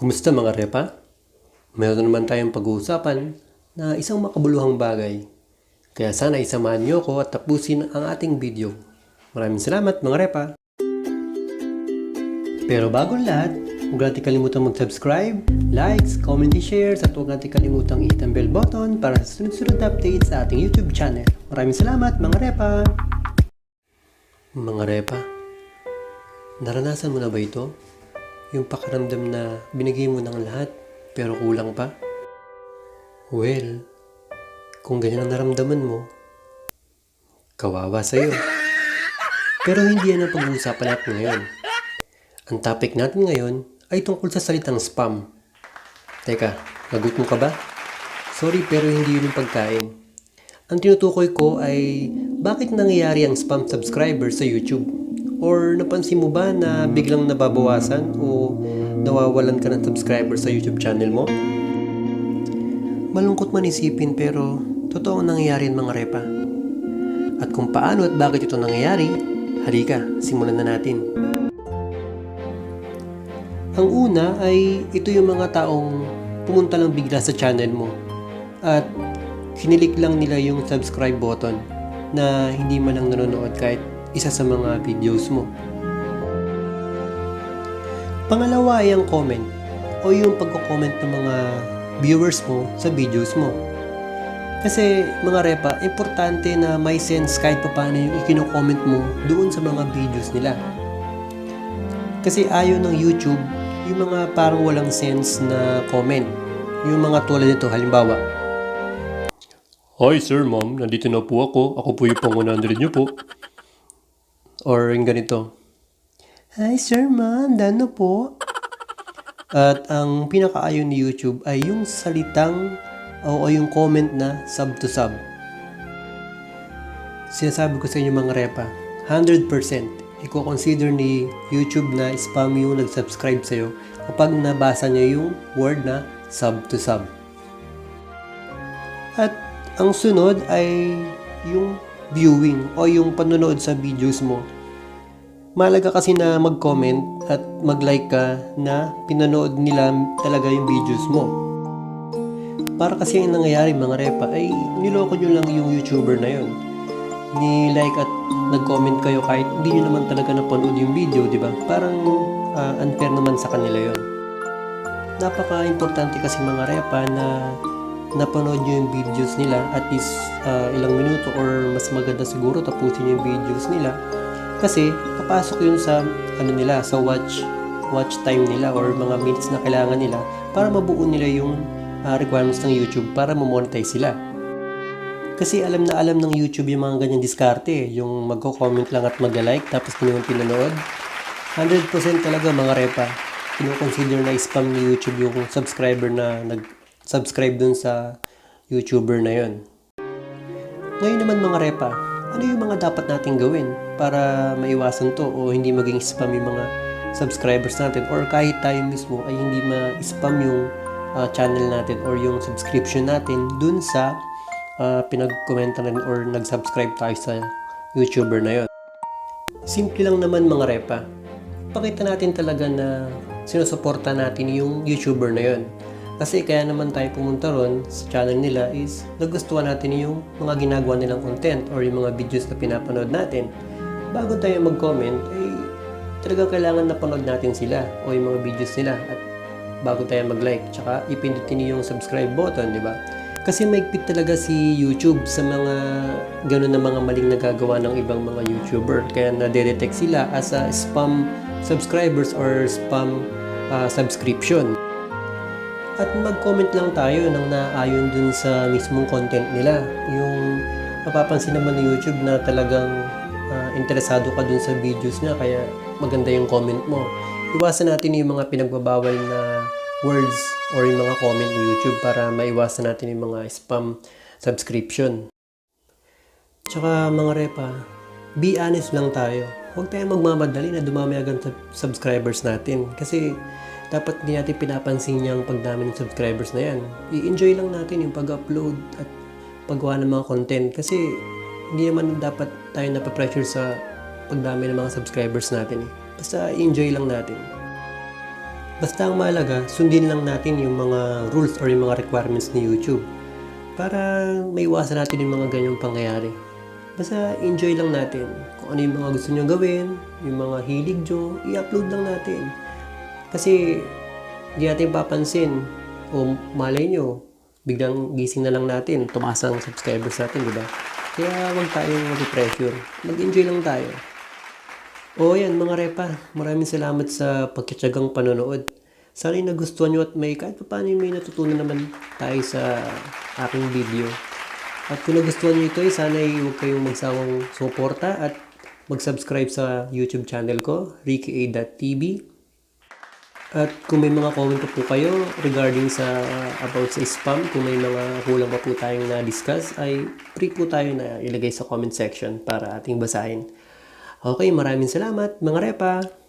Kumusta mga repa? Meron naman tayong pag-uusapan na isang makabuluhang bagay. Kaya sana isamahan niyo ko at tapusin ang ating video. Maraming salamat mga repa! Pero bago lahat, huwag natin kalimutan mag-subscribe, likes, comment, shares at huwag natin kalimutan i-hit ang bell button para sa sunod-sunod updates sa ating YouTube channel. Maraming salamat mga repa! Mga repa, naranasan mo na ba ito? Yung pakaramdam na binigay mo ng lahat pero kulang pa? Well, kung ganyan ang naramdaman mo, kawawa sa'yo. Pero hindi yan ang pag-uusapan natin ngayon. Ang topic natin ngayon ay tungkol sa salitang spam. Teka, nagutom ka ba? Sorry pero hindi yun yung pagkain. Ang tinutukoy ko ay bakit nangyayari ang spam subscribers sa YouTube? Or napansin mo ba na biglang nababawasan o nawawalan ka ng subscribers sa YouTube channel mo? Malungkot man isipin pero totoo ang nangyayari mga repa. At kung paano at bakit ito nangyayari, halika, simulan na natin. Ang una ay ito yung mga taong pumunta lang bigla sa channel mo at kinilik lang nila yung subscribe button na hindi man lang nanonood kahit isa sa mga videos mo. Pangalawa ay ang comment o yung pagko-comment ng mga viewers mo sa videos mo. Kasi mga repa, importante na may sense kahit pa paano yung ikino-comment mo doon sa mga videos nila. Kasi ayaw ng YouTube yung mga parang walang sense na comment. Yung mga tulad nito, halimbawa, Hi sir, ma'am. Nandito na po ako. Ako po yung pang 100 niyo po. Or yung ganito. Hi sir, ma'am. Dano po. At ang pinakaayon ni YouTube ay yung salitang o, o yung comment na sub to sub. Sinasabi ko sa inyo mga repa, 100% i-consider ni YouTube na spam yung nag-subscribe sa'yo kapag nabasa niya yung word na sub to sub. At ang sunod ay yung viewing o yung panonood sa videos mo. Malaga kasi na mag-comment at mag-like ka na pinanood nila talaga yung videos mo. Para kasi ang nangyayari mga repa ay niloko nyo lang yung YouTuber na yun. Ni-like at nag-comment kayo kahit hindi nyo naman talaga napanood yung video, di ba? Parang ah, unfair naman sa kanila yon. Napaka-importante kasi mga repa na napanood nyo yung videos nila at least ah, ilang minuto or mas maganda siguro tapusin yung videos nila kasi papasok yun sa ano nila sa watch watch time nila or mga minutes na kailangan nila para mabuo nila yung ah, requirements ng YouTube para ma-monetize sila. Kasi alam na alam ng YouTube yung mga ganyang diskarte, eh. yung magko-comment lang at mag-like tapos hindi mo pinanood. 100% talaga mga repa, kino-consider na spam ni YouTube yung subscriber na nag-subscribe dun sa YouTuber na yon. Ngayon naman mga repa, ano yung mga dapat nating gawin para maiwasan to o hindi maging spam yung mga subscribers natin or kahit tayo mismo ay hindi ma-spam yung ah, channel natin or yung subscription natin dun sa uh, pinag-commenta natin or nag-subscribe tayo sa YouTuber na yon. Simple lang naman mga repa. Pakita natin talaga na sinusuporta natin yung YouTuber na yon. Kasi kaya naman tayo pumunta ron sa channel nila is nagustuhan natin yung mga ginagawa nilang content or yung mga videos na pinapanood natin. Bago tayo mag-comment, ay talagang kailangan napanood natin sila o yung mga videos nila at bago tayo mag-like. Tsaka ipindutin niyo yung subscribe button, di ba? Kasi maigpit talaga si YouTube sa mga ganun na mga maling nagagawa ng ibang mga YouTuber. Kaya na-detect sila as a spam subscribers or spam ah, subscription. At mag-comment lang tayo ng naayon dun sa mismong content nila. Yung mapapansin naman ni YouTube na talagang ah, interesado ka dun sa videos niya kaya maganda yung comment mo. Iwasan natin yung mga pinagbabawal na words or yung mga comment ni YouTube para maiwasan natin yung mga spam subscription. Tsaka mga repa, be honest lang tayo. Huwag tayong magmamadali na dumami agad sa subscribers natin. Kasi dapat hindi natin pinapansin yung pagdami ng subscribers na yan. I-enjoy lang natin yung pag-upload at paggawa ng mga content. Kasi hindi naman dapat tayo napapressure sa pagdami ng mga subscribers natin. eh. Basta i-enjoy lang natin. Basta ang mahalaga, sundin lang natin yung mga rules or yung mga requirements ni YouTube para maiwasan natin yung mga ganyang pangyayari. Basta enjoy lang natin. Kung ano yung mga gusto nyo gawin, yung mga hilig nyo, i-upload lang natin. Kasi hindi natin papansin o malay nyo, biglang gising na lang natin, tumaas ang subscribers natin, di ba? Kaya huwag tayong mag-pressure. Mag-enjoy lang tayo. O yan mga repa, maraming salamat sa pagkatsagang panonood. Sana yung nagustuhan nyo at may kahit pa paano may natutunan naman tayo sa aking video. At kung nagustuhan nyo ito, eh, sana ay huwag kayong magsawang suporta at mag-subscribe sa YouTube channel ko, rickyA.tv. At kung may mga comment po kayo regarding sa about sa spam, kung may mga kulang pa po tayong na-discuss, ay free po tayo na ilagay sa comment section para ating basahin. Okay, maraming salamat mga repa!